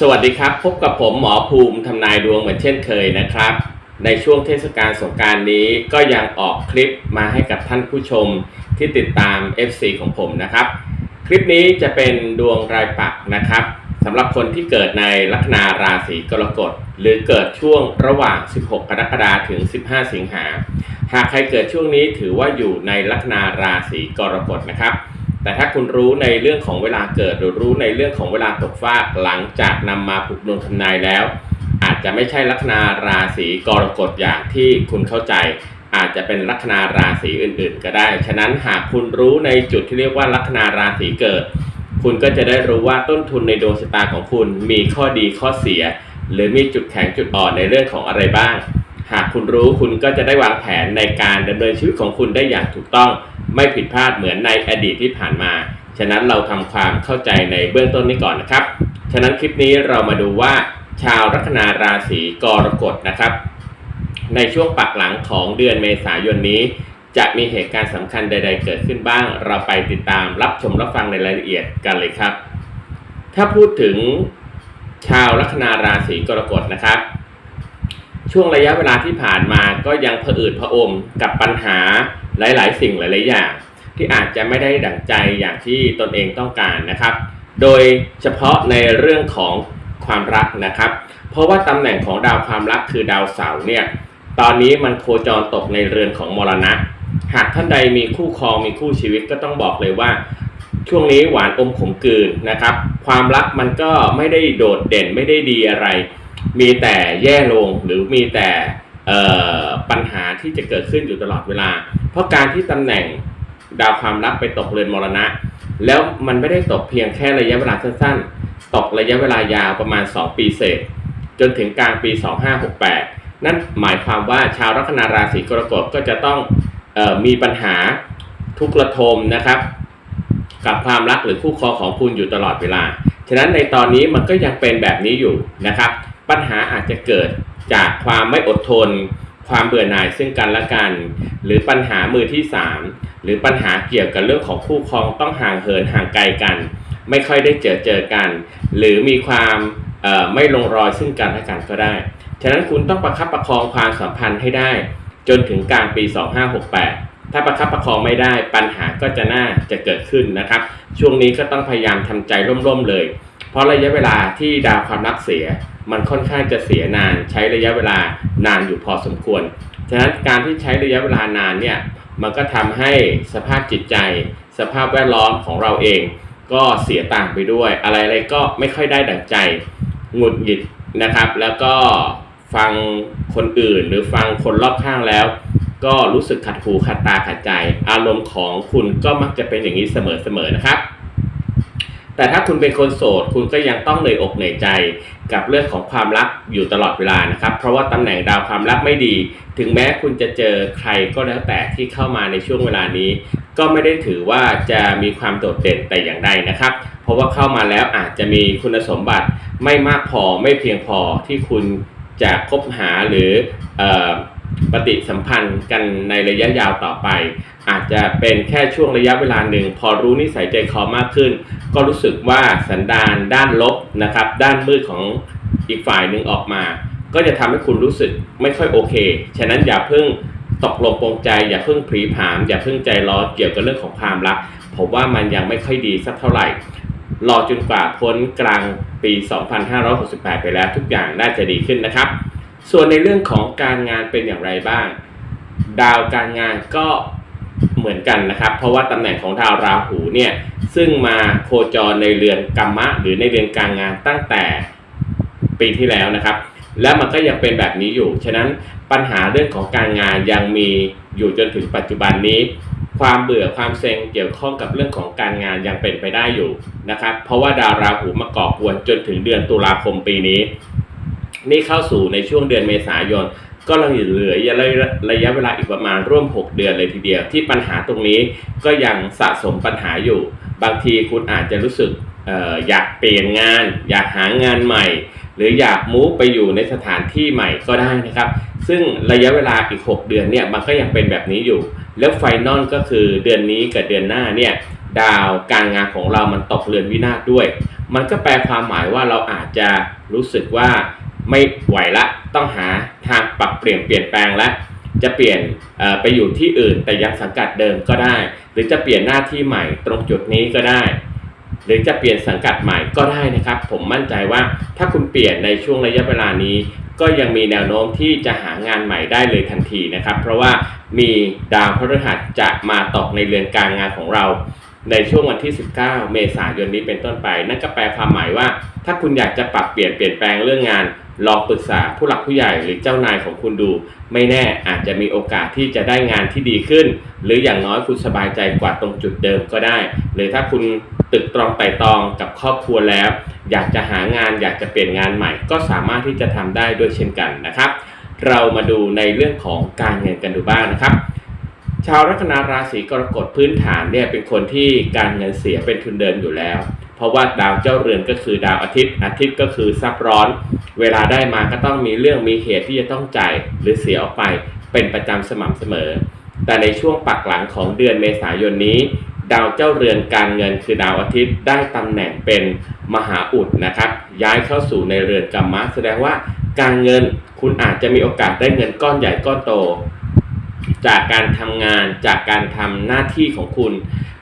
สวัสดีครับ พบกับผมหมอภูมิทำนายดวงเหมือนเช่นเคยนะครับ ในช่วงเทศกาลสงการนี้ก็ยังออกคลิปมาให้กับท่านผู้ชมที่ติดตาม FC ของผมนะครับ คลิปนี้จะเป็นดวงรายปักนะครับสำหรับคนที่เกิดในลัคนาราศีกรกฎ หรือเกิดช่วงระหว่าง 16 กรกฎาคมถึง 15 สิงหาหากใครเกิดช่วงนี้ถือว่าอยู่ในลัคนาราศีกรกฎนะครับ แต่ถ้าคุณรู้ในเรื่องของเวลาเกิด หรือรู้ในเรื่องของเวลาตกฟากหลังจากนำมาผูกดวงทำนายแล้ว อาจจะไม่ใช่ลัคนาราศีกรกฎอย่างที่คุณเข้าใจ อาจจะเป็นลัคนาราศีอื่น ๆ ก็ได้ ฉะนั้นหากคุณรู้ในจุดที่เรียกว่าลัคนาราศีเกิด คุณก็จะได้รู้ว่าต้นทุนในดวงชะตาของคุณมีข้อดีข้อเสีย หรือมีจุดแข็งจุดอ่อนในเรื่องของอะไรบ้าง หากคุณรู้คุณก็จะได้วางแผนในการดำเนินชีวิตของคุณได้อย่างถูกต้อง ไม่ผิดพลาดเหมือนในอดีตที่ผ่านมา ฉะนั้นเราทำความเข้าใจในเบื้องต้นนี้ก่อนนะครับ ฉะนั้นคลิปนี้เรามาดูว่า ชาวลัคนาราศีกรกฎนะครับ ในช่วงปักหลังของเดือนเมษายนนี้ จะมีเหตุการณ์สำคัญใด ๆ เกิดขึ้นบ้าง เราไปติดตามรับชมรับฟังในรายละเอียดกันเลยครับ ถ้าพูดถึงชาวลัคนาราศีกรกฎนะครับ ช่วงระยะเวลาที่ผ่านมาก็ยังผอืดผอมกับปัญหาหลาย ๆ สิ่งหลาย ๆ อย่าง ที่อาจจะไม่ได้ดั่งใจอย่างที่ตนเองต้องการนะครับ โดยเฉพาะในเรื่องของความรักนะครับ เพราะว่าตำแหน่งของดาวความรักคือดาวเสาร์เนี่ยตอนนี้มันโคจรตกในเรือนของมรณะ หากท่านใดมีคู่ครองมีคู่ชีวิตก็ต้องบอกเลยว่า ช่วงนี้หวานอมขมกลืนนะครับ ความรักมันก็ไม่ได้โดดเด่นไม่ได้ดีอะไร มีแต่แย่ลงหรือมีแต่ปัญหาที่จะเกิดขึ้นอยู่ตลอดเวลา เพราะการที่ตำแหน่งดาวความรักไปตกเรือนมรณะ แล้วมันไม่ได้ตกเพียงแค่ระยะเวลาสั้นๆ ตกระยะเวลายาวประมาณ 2 ปีเศษ จนถึงกลางปี 2568 นั่นหมายความว่าชาวลัคนาราศีกรกฎก็จะต้องออมีปัญหาทุกข์ระทมนะครับ กับความรักหรือคู่ครองของคุณอยู่ตลอดเวลา ฉะนั้นในตอนนี้มันก็ยังเป็นแบบนี้อยู่นะครับ ปัญหาอาจจะเกิดจากความไม่อดทน ความเบื่อหน่ายซึ่งกันและกัน หรือปัญหามือที่สามหรือปัญหาเกี่ยวกับเรื่องของคู่ครองต้องห่างเหินห่างไกลกัน ไม่ค่อยได้เจอเจอกัน หรือมีความไม่ลงรอยซึ่งกันและกันก็ได้ ฉะนั้นคุณต้องประคับประคองความสัมพันธ์ให้ได้ จนถึงกลางปี 2568ถ้าประคับประคองไม่ได้ปัญหาก็จะน่าจะเกิดขึ้นนะครับ ช่วงนี้ก็ต้องพยายามทำใจร่มๆเลย เพราะระยะเวลาที่ดาวความรักเสีย มันค่อนข้างจะเสียนานใช้ระยะเวลานานอยู่พอสมควร ฉะนั้นการที่ใช้ระยะเวลานานเนี่ยมันก็ทำให้สภาพจิตใจ สภาพแวดล้อมของเราเอง ก็เสียต่างไปด้วย อะไรๆก็ไม่ค่อยได้ดั่งใจหงุดหงิดนะครับ แล้วก็ฟังคนอื่นหรือฟังคนรอบข้างแล้ว ก็รู้สึกขัดหูขัดตาขัดใจ อารมณ์ของคุณก็มักจะเป็นอย่างนี้เสมอๆนะครับ แต่ถ้าคุณเป็นคนโสด คุณก็ยังต้องเหนื่อยอกเหนื่อยใจกับเรื่องของความรักอยู่ตลอดเวลานะครับ เพราะว่าตำแหน่งดาวความรักไม่ดี ถึงแม้คุณจะเจอใครก็แล้วแต่ที่เข้ามาในช่วงเวลานี้ ก็ไม่ได้ถือว่าจะมีความโดดเด่นแต่อย่างใดนะครับ เพราะว่าเข้ามาแล้วอาจจะมีคุณสมบัติไม่มากพอไม่เพียงพอที่คุณจะคบหาหรือออปฏิสัมพันธ์กันในระยะยาวต่อไป อาจจะเป็นแค่ช่วงระยะเวลาหนึ่ง พอรู้นิสัยใจคอมากขึ้น ก็รู้สึกว่าสันดานด้านลบนะครับ ด้านมืดของอีกฝ่ายหนึ่งออกมา ก็จะทำให้คุณรู้สึกไม่ค่อยโอเค ฉะนั้นอย่าเพิ่งตกลงปรงใจ อย่าเพิ่งผีผาม อย่าเพิ่งใจร้อนเกี่ยวกับเรื่องของความรักผมว่ามันยังไม่ค่อยดีสักเท่าไหร่รอจนกว่าพ้นกลางปี 2568 ไปแล้วทุกอย่างน่าจะดีขึ้นนะครับ ส่วนในเรื่องของการงานเป็นอย่างไรบ้าง ดาวการงานก็ เหมือนกันนะครับ เพราะว่าตำแหน่งของดาวราหูเนี่ยซึ่งมาโคจรในเรือนกรรมะ หรือในเรือนการงานตั้งแต่ปีที่แล้วนะครับ และมันก็ยังเป็นแบบนี้อยู่ ฉะนั้นปัญหาเรื่องของการงานยังมีอยู่จนถึงปัจจุบันนี้ ความเบื่อความเซ็งเกี่ยวข้องกับเรื่องของการงานยังเป็นไปได้อยู่นะครับ เพราะว่าดาวราหูมาก่อกวนจนถึงเดือนตุลาคมปีนี้ นี่เข้าสู่ในช่วงเดือนเมษายน ก็ยังเหลือระยะเวลาอีกประมาณร่วม 6 เดือนเลยทีเดียว ที่ปัญหาตรงนี้ก็ยังสะสมปัญหาอยู่ บางทีคุณอาจจะรู้สึกอออยากเปลี่ยนงาน อยากหางานใหม่ หรืออยากมูฟไปอยู่ในสถานที่ใหม่ก็ได้นะครับ ซึ่งระยะเวลาอีก 6 เดือนเนี่ยมันก็ยังเป็นแบบนี้อยู่ แล้วไฟนอลก็คือเดือนนี้กับเดือนหน้าเนี่ยดาวการงานของเรามันตกเรือนวินาศด้วย มันก็แปลความหมายว่าเราอาจจะรู้สึกว่าไม่ไหวละ ต้องหาทางปรับเปลี่ยนเปลี่ยนแปลงและจะเปลี่ยนไปอยู่ที่อื่น แต่ยังสังกัดเดิมก็ได้ หรือจะเปลี่ยนหน้าที่ใหม่ตรงจุดนี้ก็ได้ หรือจะเปลี่ยนสังกัดใหม่ก็ได้นะครับ ผมมั่นใจว่าถ้าคุณเปลี่ยนในช่วงระยะเวลานี้ ก็ยังมีแนวโน้มที่จะหางานใหม่ได้เลยทันทีนะครับ เพราะว่ามีดาวพฤหัสจะมาตกในเรือนการงานของเราในช่วงวันที่ 19 เมษายนนี้เป็นต้นไป นั่นก็แปลความหมายว่า ถ้าคุณอยากจะปรับเปลี่ยนเปลี่ยนแปลงเรื่องงาน ลองปรึกษาผู้หลักผู้ใหญ่หรือเจ้านายของคุณดู ไม่แน่อาจจะมีโอกาสที่จะได้งานที่ดีขึ้น หรืออย่างน้อยคุณสบายใจกว่าตรงจุดเดิมก็ได้ หรือถ้าคุณตึกตรองไต่ตรองกับครอบครัวแล้ว อยากจะหางานอยากจะเปลี่ยนงานใหม่ ก็สามารถที่จะทำได้ด้วยเช่นกันนะครับ เรามาดูในเรื่องของการเงินกันดูบ้างนะครับชาวลัคนาราศีกรกฎพื้นฐานเนี่ยเป็นคนที่การเงินเสียเป็นทุนเดิมอยู่แล้ว เพราะว่าดาวเจ้าเรือนก็คือดาวอาทิตย์ อาทิตย์ก็คือซับร้อน เวลาได้มาก็ต้องมีเรื่องมีเหตุที่จะต้องจ่ายหรือเสียออกไปเป็นประจำสม่ำเสมอ แต่ในช่วงปักหลังของเดือนเมษายนนี้ ดาวเจ้าเรือนการเงินคือดาวอาทิตย์ได้ตำแหน่งเป็นมหาอุดนะครับ ย้ายเข้าสู่ในเรือนกรรมะแสดงว่าการเงินคุณอาจจะมีโอกาสได้เงินก้อนใหญ่ก้อนโต จากการทำงานจากการทำหน้าที่ของคุณ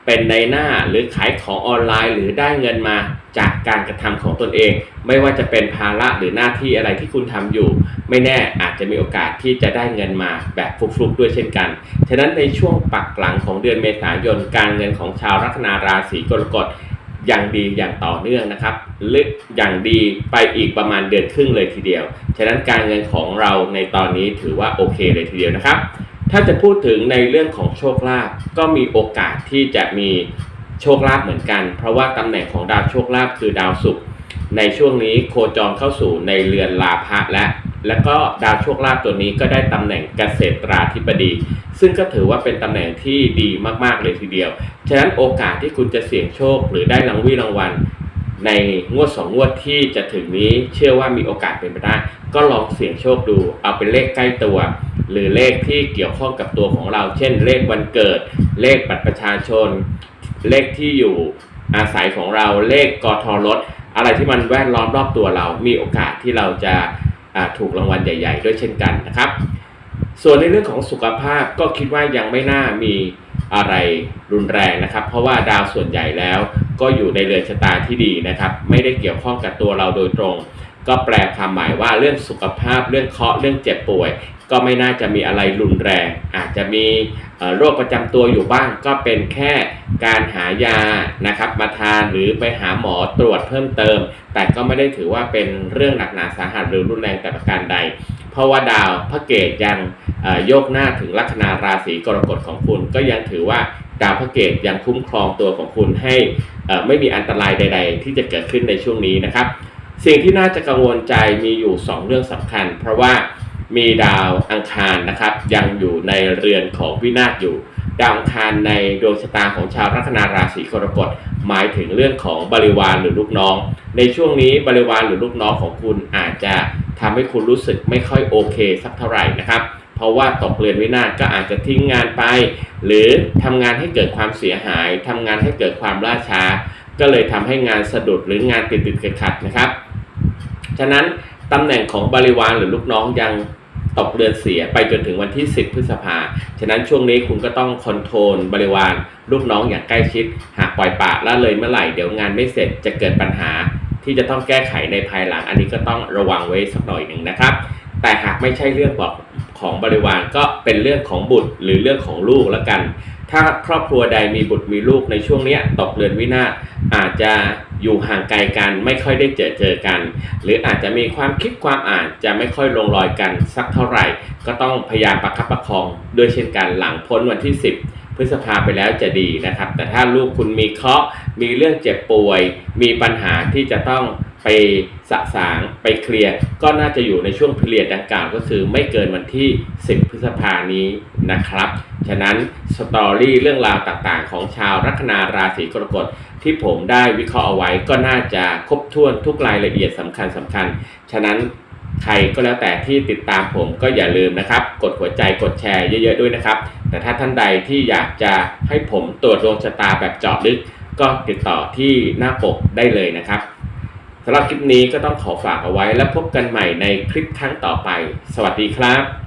เป็นในหน้าหรือขายของออนไลน์ หรือได้เงินมาจากการกระทำของตนเอง ไม่ว่าจะเป็นภาระหรือหน้าที่อะไรที่คุณทำอยู่ ไม่แน่อาจจะมีโอกาสที่จะได้เงินมาแบบฟลุกๆด้วยเช่นกัน ฉะนั้นในช่วงปักหลังของเดือนเมษายนการเงินของชาวลัคนาราศีกรกฎอย่างดีอย่างต่อเนื่องนะครับลึกอย่างดีไปอีกประมาณเดือนครึ่งเลยทีเดียว ฉะนั้นการเงินของเราในตอนนี้ถือว่าโอเคเลยทีเดียวนะครับ ถ้าจะพูดถึงในเรื่องของโชคลาภก็มีโอกาสที่จะมีโชคลาภเหมือนกัน เพราะว่าตำแหน่งของดาวโชคลาภคือดาวศุกร์ในช่วงนี้โคจรเข้าสู่ในเรือนลาภะและแล้วก็ดาวโชคลาภตัวนี้ก็ได้ตำแหน่งเกษตราธิบดี ซึ่งก็ถือว่าเป็นตำแหน่งที่ดีมากๆเลยทีเดียว ฉะนั้นโอกาสที่คุณจะเสี่ยงโชคหรือได้รางวีรางวัล ในงวดสองงวดที่จะถึงนี้เชื่อว่ามีโอกาสเป็นไปได้ ก็ลองเสี่ยงโชคดู เอาเป็นเลขใกล้ตัว หรือเลขที่เกี่ยวข้องกับตัวของเรา เช่น เลขวันเกิด เลขบัตรประชาชน เลขที่อยู่อาศัยของเรา เลขกทรถ อะไรที่มันแวดล้อมรอบตัวเรา มีโอกาสที่เราจะาถูกรางวัลใหญ่ ๆ ด้วยเช่นกันนะครับ ส่วนในเรื่องของสุขภาพก็คิดว่ายังไม่น่ามีอะไรรุนแรงนะครับ เพราะว่าดาวส่วนใหญ่แล้ว ก็อยู่ในเรือนชะตาที่ดีนะครับ ไม่ได้เกี่ยวข้องกับตัวเราโดยตรง ก็แปลความหมายว่าเรื่องสุขภาพเรื่องเคาะเรื่องเจ็บป่วย ก็ไม่น่าจะมีอะไรรุนแรง อาจจะมีโรคประจำตัวอยู่บ้าง ก็เป็นแค่การหายานะครับมาทานหรือไปหาหมอตรวจเพิ่มเติม แต่ก็ไม่ได้ถือว่าเป็นเรื่องหนักหนาสาหัสหรือรุนแรงแต่ประการใด เพราะว่าดาวพระเกตยังโยกหน้าถึงลัคนาราศีกรกฎของคุณ ก็ยังถือว่าดาวพระเกตยังคุ้มครองตัวของคุณให้ไม่มีอันตรายใด ๆ ที่จะเกิดขึ้นในช่วงนี้นะครับ สิ่งที่น่าจะกังวลใจมีอยู่ 2 เรื่องสำคัญ เพราะว่า มีดาวอังคารนะครับ ยังอยู่ในเรือนของวินาศอยู่ ดาวอังคารในดวงชะตาของชาวลัคนาราศีกรกฎหมายถึงเรื่องของบริวารหรือลูกน้อง ในช่วงนี้บริวารหรือลูกน้องของคุณอาจจะทำให้คุณรู้สึกไม่ค่อยโอเคสักเท่าไหร่นะครับเพราะว่าตกเรือนวินาศก็อาจจะทิ้งงานไป หรือทำงานให้เกิดความเสียหายทำงานให้เกิดความล่าช้า ก็เลยทำให้งานสะดุดหรืองานติดติดๆขัดนะครับ ฉะนั้นตำแหน่งของบริวารหรือลูกน้องยัง ตกเดือนเสียไปจนถึงวันที่ 10 พฤษภา ฉะนั้นช่วงนี้คุณก็ต้องคอนโทรลบริวารลูกน้องอย่างใกล้ชิด หากปล่อยปละละเลยเมื่อไหร่เดี๋ยวงานไม่เสร็จจะเกิดปัญหา ที่จะต้องแก้ไขในภายหลัง อันนี้ก็ต้องระวังไว้สักหน่อยหนึ่งนะครับ แต่หากไม่ใช่เรื่องบอกของบริวารก็เป็นเรื่องของบุตรหรือเรื่องของลูกแล้วกัน ถ้าครอบครัวใดมีบุตรมีลูกในช่วงนี้ตกเรือนวินาศอาจจะอยู่ห่างไกลกันไม่ค่อยได้เจอเจอกัน หรืออาจจะมีความคิดความอ่านจะไม่ค่อยลงรอยกันสักเท่าไหร่ ก็ต้องพยายามประคับประคองด้วยเช่นกันหลังพ้นวันที่ 10 พฤษภาไปแล้วจะดีนะครับ แต่ถ้าลูกคุณมีเคราะห์มีเรื่องเจ็บป่วย มีปัญหาที่จะต้อง ไปสะสางไปเคลียร์ก็น่าจะอยู่ในช่วงพิเรียดดังกล่าวก็คือไม่เกินวันที่ 10 พฤษภานี้นะครับ ฉะนั้นสตอรี่เรื่องราวต่างๆ ของชาวลัคนาราศีกรกฎที่ผมได้วิเคราะห์เอาไว้ก็น่าจะครบถ้วนทุกรายละเอียดสำคัญสำคัญ ฉะนั้นใครก็แล้วแต่ที่ติดตามผมก็อย่าลืมนะครับ กดหัวใจกดแชร์เยอะ ๆ ด้วยนะครับ แต่ถ้าท่านใดที่อยากจะให้ผมตรวจดวงชะตาแบบเจาะลึก ก็ติดต่อที่หน้าปกได้เลยนะครับ สำหรับคลิปนี้ก็ต้องขอฝากเอาไว้แล้วพบกันใหม่ในคลิปครั้งต่อไป สวัสดีครับ